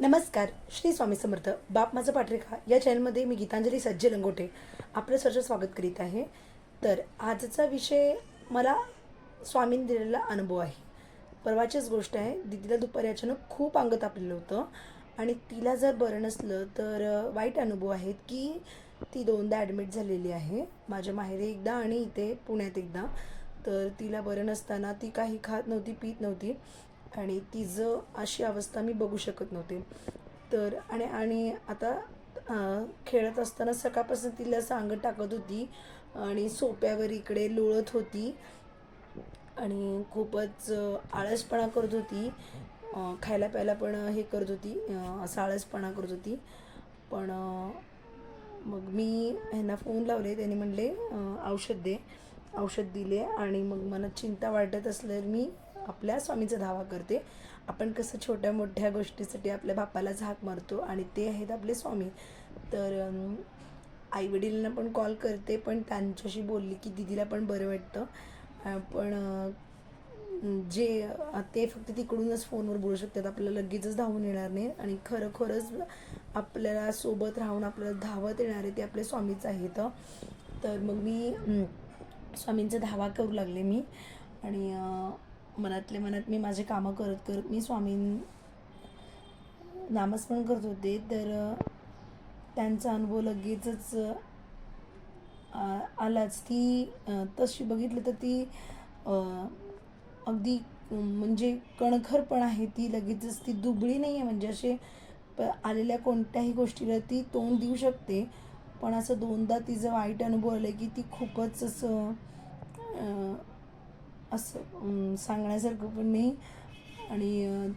नमस्कार श्री स्वामी समर्थ बाप माझा पाठरेखा. या चॅनलमध्ये मी गीतांजली सज्जे लंगोटे आपलं सरचं स्वागत करीत आहे. तर आजचा विषय मला स्वामींनी दिलेला अनुभव आहे. परवाचीच गोष्ट आहे दिदीला दुपारी अचानक खूप अंग तापलेलं होतं आणि तिला जर बरं नसलं तर वाईट अनुभव आहेत की ती दोनदा ॲडमिट झालेली आहे. माझ्या माहेरी एकदा आणि इथे पुण्यात एकदा. तर तिला बरं नसताना ती काही खात नव्हती पीत नव्हती. आणि तिचं अशी अवस्था मी बघू शकत नव्हते. तर आणि आणि आता खेळत असताना सकाळपासून तिला सांगत टाकत होती आणि सोप्यावर इकडे लोळत होती आणि खूपच आळसपणा करत होती. खायला प्यायला पण हे करत होती अं, असं आळसपणा करत होती. पण मग मी ह्यांना फोन लावले त्यांनी म्हणले औषध दे औषध दिले आणि मग मला चिंता वाटत असल्यावर मी आपल्या स्वामीचा धावा करते. आपण कसं छोट्या मोठ्या गोष्टीसाठी आपल्या बापाला झाक मारतो आणि ते आहेत आपले स्वामी. तर आईवडिलांना पण कॉल करते पण त्यांच्याशी बोलली की दिदीला पण बरं वाटतं. पण जे ते फक्त तिकडूनच फोनवर बोलू शकतात. आपल्याला लगेचच धावून येणार नाही आणि खरोखरच आपल्याला सोबत राहून आपल्याला धावत येणार आहे ते आपले स्वामीच आहेत. तर मग मी स्वामींचा धावा करू लागले मी. आणि मनातल्या मनात मी माझे कामं करत करत मी स्वामीं नामस्मरण करत होते. तर त्यांचा अनुभव लगेचच आलाच. ती तशी बघितलं तर ती अगदी म्हणजे कणखर पण आहे ती. लगेचच ती दुबळी नाही आहे म्हणजे असे प- आलेल्या कोणत्याही गोष्टीला ती तोंड देऊ शकते. पण असं दोनदा तिचं वाईट अनुभव आलं की ती खूपच असं असं सांगण्यासारखं पण नाही. आणि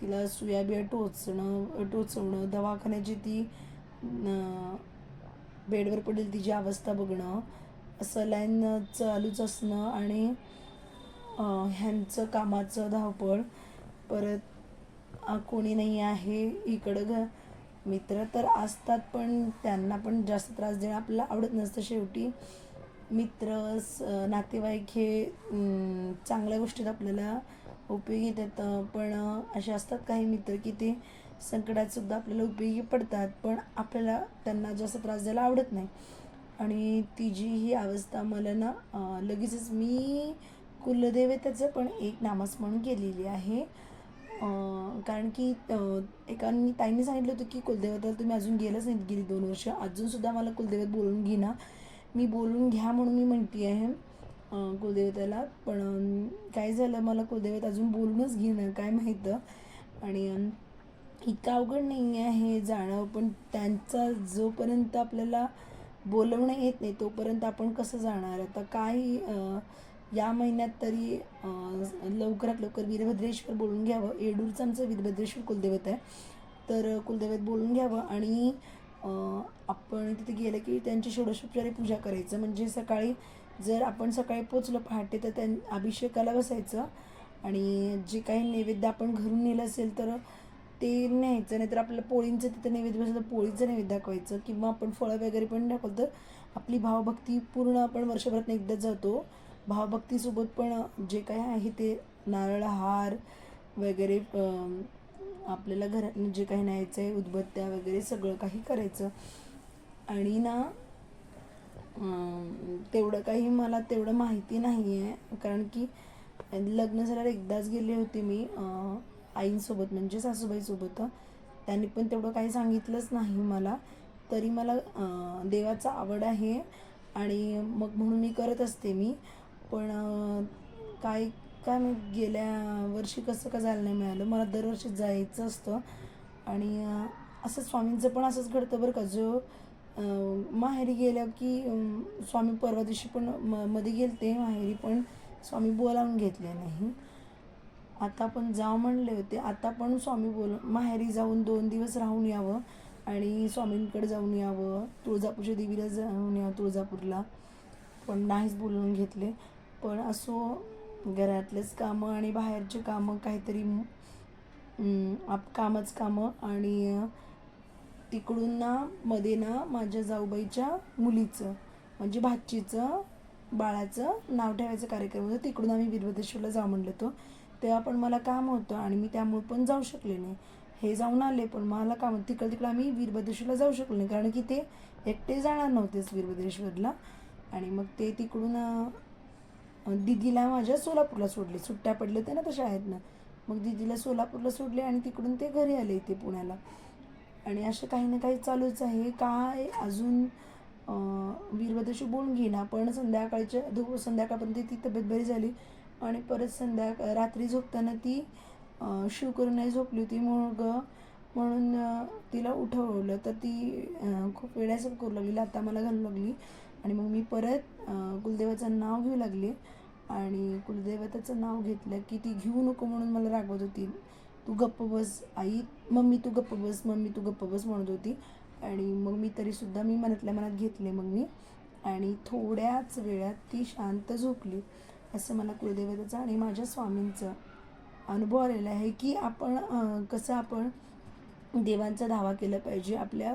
तिला सुयाबिया टोचणं टोचवणं दवाखान्याची ती बेडवर पडेल तिची अवस्था बघणं असं लाईन चालूच असणं आणि ह्यांचं कामाचं धावपळ. परत कोणी नाही आहे इकडं घ मित्र तर असतात पण त्यांना पण जास्त त्रास देणं आपल्याला आवडत नसतं शेवटी. मित्र स- नातेवाईक हे चांगल्या गोष्टीत आपल्याला उपयोगी येतात. पण असे असतात काही मित्र की ते संकटात सुद्धा आपल्याला उपयोगी पडतात. पण आपल्याला त्यांना जास्त त्रास द्यायला आवडत नाही. आणि तिची ही अवस्था मला ना लगेचच मी कुलदेवतेचं पण एक नामस्मरण केलेली आहे. कारण की एका ताईंनी सांगितलं होतं की कुलदेवताला तुम्ही अजून गेलंच नाहीत गेली दोन वर्ष. अजूनसुद्धा मला कुलदेवत बोलून घेणार मी बोलून घ्या म्हणून मी म्हणते आहे. कुलदेवताला. पण काय झालं मला कुलदेवत अजून बोलूनच घेणं काय माहीत? आणि इतकं अवघड नाही आहे जाणं पण त्यांचा जोपर्यंत आपल्याला बोलवणं येत नाही तोपर्यंत आपण कसं जाणार? आता काही या महिन्यात तरी लवकरात लवकर वीरभद्रेश्वर बोलून घ्यावं. येडूरचं आमचं वीरभद्रेश्वर कुलदैवत आहे. तर कुलदैवत बोलून घ्यावं. आणि आपण तिथे गेलं की त्यांची षोडशोपचारी पूजा करायचं. म्हणजे सकाळी जर आपण सकाळी पोचलो पहाटे तर त्यां अभिषेकाला बसायचं आणि जे काही नैवेद्य आपण घरून नेलं असेल तर ते न्यायचं. नाहीतर आपल्याला पोळींचं तिथं नैवेद्य बसलं तर पोळीचं नैवेद्य दाखवायचं किंवा आपण फळं वगैरे पण दाखवलं तर आपली भावभक्ती पूर्ण आपण वर्षभरात एकदा जातो. भावभक्तीसोबत पण जे काय आहे ते नारळ हार वगैरे आपल्याला घरात जे काही न्यायचं आहे उदबत्त्या वगैरे सगळं काही करायचं. आणि ना तेवढं काही मला तेवढं माहिती नाही आहे कारण की लग्न झाल्यावर एकदाच गेले होते मी आईंसोबत म्हणजे सासूबाईसोबत. त्यांनी पण तेवढं काही सांगितलंच नाही मला. तरी मला देवाचा आवड आहे. आणि मग म्हणून मी करत असते मी. पण काय काय मी गेल्या वर्षी कसं का जायला नाही मिळालं? मला दरवर्षी जायचं असतं. आणि असं स्वामींचं पण असंच घडतं बरं का. जो माहेरी गेल्या की स्वामी परवा दिवशी पण म मध्ये गेलते माहेरी पण स्वामी बोलावून घेतले नाही. आता पण जाव म्हणले होते. आता पण स्वामी बोल माहेरी जाऊन दोन दिवस राहून यावं आणि स्वामींकडे जाऊन यावं. तुळजापूरच्या देवीला जाऊन यावं तुळजापूरला. पण नाहीच बोलवून घेतले. पण असो घरातलेच कामं आणि बाहेरचे कामं काहीतरी आप कामच कामं आणि तिकडून ना मध्ये ना माझ्या जाऊबाईच्या मुलीचं म्हणजे भाचीचं बाळाचं नाव ठेवायचं कार्यक्रम होतं. तिकडून आम्ही वीरभद्रेश्वरला जाऊ म्हणलं होतो. तेव्हा पण मला काम होतं आणि मी त्यामुळे पण जाऊ शकले नाही. हे जाऊन आले पण मला काम तिकडं तिकडं आम्ही वीरभद्रेश्वरला जाऊ शकलो नाही कारण की ते एकटे जाणार नव्हतेच वीरभद्रेश्वरला. आणि मग ते तिकडून दिदीला माझ्या सोलापूरला सोडले. सुट्ट्या पडल्या होत्या ना तशा आहेत ना. मग दिदीला सोलापूरला सोडले आणि तिकडून ते घरी आले इथे पुण्याला. आणि असं काही ना काही चालूच आहे. काय अजून वीरभद्राशी बोलून घेईना. पण संध्याकाळच्या दो संध्याकाळपर्यंत ती तब्येत बरी झाली. आणि परत संध्याकाळ रात्री झोपताना ती शिव करून नाही झोपली होती. मग म्हणून तिला उठवलं. तर ती खूप वेळासं करू लागली. आता मला घालू लागली. आणि मग मी परत कुलदेवाचं नाव घेऊ लागले. आणि कुलदैवताचं नाव घेतलं की ती घेऊ नको म्हणून मला रागवत होती. तू गप्प बस आई. मम्मी तू गप्प बस मम्मी तू गप्प बस म्हणत होती. आणि मग मी तरीसुद्धा मी मनातल्या मनात घेतले मग मी. आणि थोड्याच वेळात ती शांत झोपली. असं मला कुलदैवताचं आणि माझ्या स्वामींचं अनुभव आलेला आहे की आपण कसं आपण देवांचा धावा केला पाहिजे आपल्या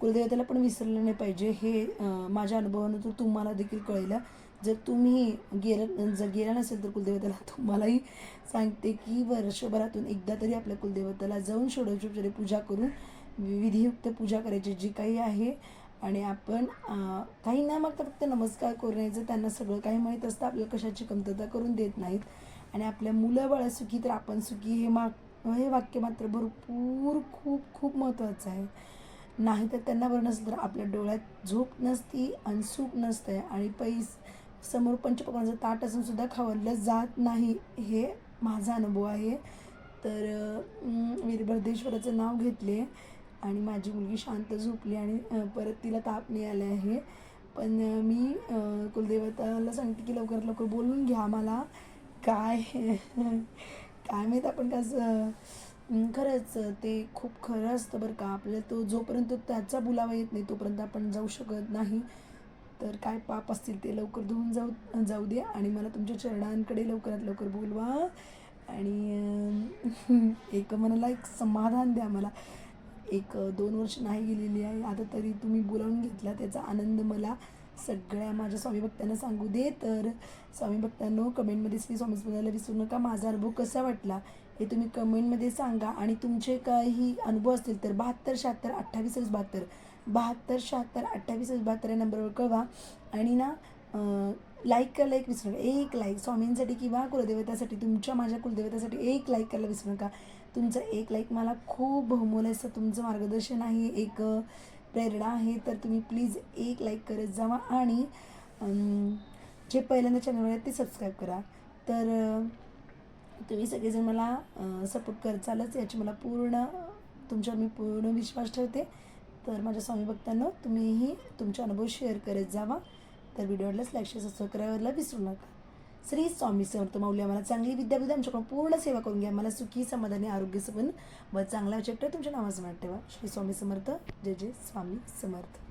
कुलदेवतेला पण विसरलं नाही पाहिजे हे माझ्या अनुभवानं तर तुम्हाला देखील कळलं. जर तुम्ही गेलं जर गेला नसेल तर कुलदेवतेला तुम्हालाही सांगते की वर्षभरातून एकदा तरी आपल्या कुलदेवतेला जाऊन षोडशोपचारी पूजा करून विधियुक्त पूजा करायची जी काही आहे. आणि आपण काही ना मागता फक्त नमस्कार करून त्यांना सगळं काही माहीत असतं आपल्याला कशाची कमतरता करून देत नाहीत. आणि आपल्या मुलं बाळा सुखी तर आपण सुखी हे माग हे वाक्य मात्र भरपूर खूप खूप महत्त्वाचं आहे. नाही तर त्यांना बरं नसलं तर आपल्या डोळ्यात झोप नसती आणि सुख नसतं आणि पैस समोर पंचपक्वानाचं ताट असून सुद्धा खावडलं जात नाही हे माझा अनुभव आहे. तर मी वीरभद्रेश्वराचं नाव घेतले आणि माझी मुलगी शांत झोपली आणि परत तिला ताप नाही आहे. पण मी कुलदेवताला सांगते की लवकरात लवकर बोलून घ्या मला काय काय माहीत आपण कसं खरंच ते खूप खरं असतं बरं का. आपल्याला तो जोपर्यंत त्याचा बुलावा येत नाही तोपर्यंत आपण जाऊ शकत नाही. तर काय पाप असतील ते लवकर धुवून जाऊ जाऊ दे आणि मला तुमच्या चरणांकडे लवकरात लवकर बोलवा. आणि एक मनाला एक समाधान द्या मला. एक दोन वर्ष नाही गेलेली आहे. आता तरी तुम्ही बोलावून घेतला त्याचा आनंद मला सगळ्या माझ्या स्वामी भक्तांना सांगू दे. तर स्वामी भक्तांनो कमेंटमध्ये श्री स्वामी स्मरणाला विसरू नका. माझा अनुभव कसा वाटला हे तुम्ही कमेंटमध्ये सांगा. आणि तुमचे काही अनुभव असतील तर बहात्तर शहात्तर अठ्ठावीसच बहात्तर बहात्तर शहात्तर अठ्ठावीस बहात्तर या नंबरवर कळवा. आणि ना लाईक करायला एक विसरू नका. एक लाईक स्वामींसाठी किंवा कुलदेवतासाठी तुमच्या माझ्या कुलदेवतासाठी एक लाईक करायला विसरू नका. तुमचं एक लाईक मला खूप बहुमूल्य असं तुमचं मार्गदर्शन आहे एक प्रेरणा आहे तर तुम्ही प्लीज एक लाईक करत जावा. आणि जे पहिल्यांदा चॅनलवर आहेत ते सबस्क्राईब करा. तर तुम्ही सगळेजण मला सपोर्ट करत चालच याची मला पूर्ण तुमच्यावर मी पूर्ण विश्वास ठेवते. तर माझ्या स्वामी भक्तांना तुम्हीही तुमचे अनुभव शेअर करत जावा. तर व्हिडिओलाच लाईक शेअर सबस्क्राईब करायला विसरू नका. श्री स्वामी समर्थ माऊली आम्हाला चांगली विद्यापीठ आमच्याकडून पूर्ण सेवा करून घ्या. मला सुखी समाधानी आरोग्य पण व चांगला चेक्टर तुमच्या नावाचं ठेवा. श्री स्वामी समर्थ. जय जय स्वामी समर्थ.